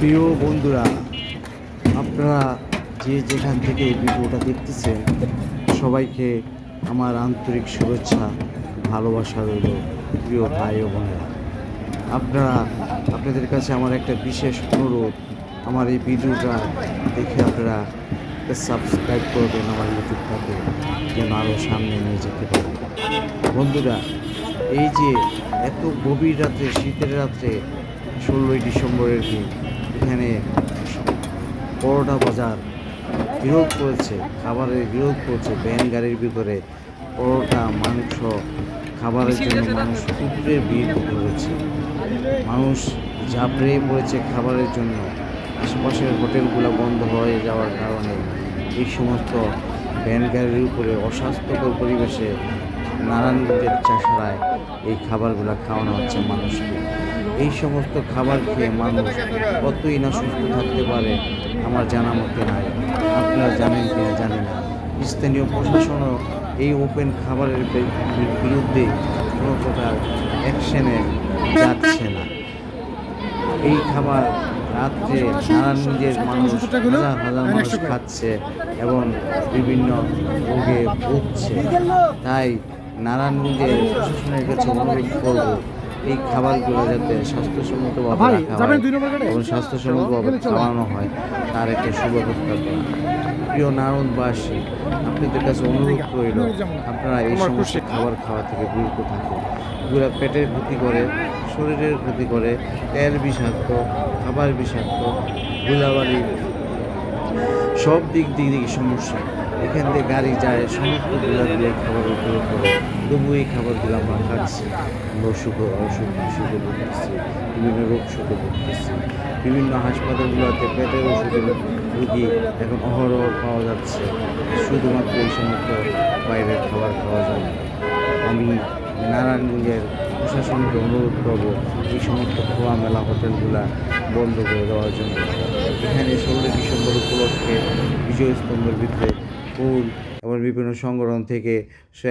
প্রিয় বন্ধুরা, আপনারা যে যেখান থেকে এই ভিডিওটা দেখতেছেন, সবাইকে আমার আন্তরিক শুভেচ্ছা, ভালোবাসা রইল প্রিয় ভাই ও বোনেরা। আপনারা, আপনাদের কাছে আমার একটা বিশেষ অনুরোধ, আমার এই ভিডিওটা দেখে আপনারা সাবস্ক্রাইব করবেন আমার ইউটিউবটাকে যেন আরও সামনে নিয়ে যেতে পারে। বন্ধুরা, এই যে এত গভীর রাত্রে, শীতের রাত্রে, ষোলোই ডিসেম্বরের দিন এখানে পরোটা বাজার বিরোধ করেছে খাবারের বিরোধ করছে ভ্যান গাড়ির ভিতরে পরোটা মাংস খাবারের জন্য মানুষ উপরে ভিড় করেছে। মানুষ ঝাঁপড়ে পড়েছে খাবারের জন্য আশেপাশের হোটেলগুলো বন্ধ হয়ে যাওয়ার কারণে এই সমস্ত ভ্যান গাড়ির উপরে অস্বাস্থ্যকর পরিবেশে নারায়ণগঞ্জের চাষারায় এই খাবারগুলো খাওয়ানো হচ্ছে মানুষকে। এই সমস্ত খাবার খেয়ে মানুষ কতই না সুস্থ থাকতে পারে, আমার জানা মতে নাই। আপনারা জানেন কিনা জানি না। স্থানীয় প্রশাসনও এই ওপেন খাবারের বিরুদ্ধে কোনো প্রকার অ্যাকশনে যাচ্ছে না। এই খাবার রাত্রে নারায়ণগঞ্জের মানুষ হাজার হাজার মানুষ খাচ্ছে এবং বিভিন্ন রোগে ভুগছে। তাই নারায়ণগঞ্জের প্রশাসনের কাছে অনুরোধ করব এই খাবারগুলো যাতে স্বাস্থ্যসম্মতভাবে রাখা হয় এবং স্বাস্থ্যসম্মতভাবে খাওয়ানো হয় তার একটা সুব্যবস্থা করা প্রিয় নারায়ণবাসী আপনাদের কাছে অনুরোধ রইল আপনারা এই সমস্ত খাবার খাওয়া থেকে বিরত থাকুন। এগুলো পেটের ক্ষতি করে শরীরের ক্ষতি করে তেল বিষাক্ত খাবার বিষাক্ত ধুলাবালি সব দিক দিক দিকে সমস্যা। এখান থেকে গাড়ি যায় সমস্ত খাবারের উপরে পড়ে। তবু এই খাবারগুলো আমরা খাচ্ছি। অসুখ অসুখ সুখে ভুগতেছি, বিভিন্ন রোগ সুখে ভুগতেছি। বিভিন্ন হাসপাতালগুলোতে পেটের ওষুধের রুগী এখন অহরহ পাওয়া যাচ্ছে। শুধুমাত্র এই সমস্ত বাইরের খাবার খাওয়া যায়। আমি নারায়ণগঞ্জের প্রশাসনকে অনুরোধ করব, এই সমস্ত খোলামেলা হোটেলগুলা বন্ধ করে দেওয়ার জন্য। এখানে ষোলোই ডিসেম্বর উপলক্ষে বিজয় স্তম্ভের ভিতরে ফুল এবং বিভিন্ন সংগঠন থেকে সে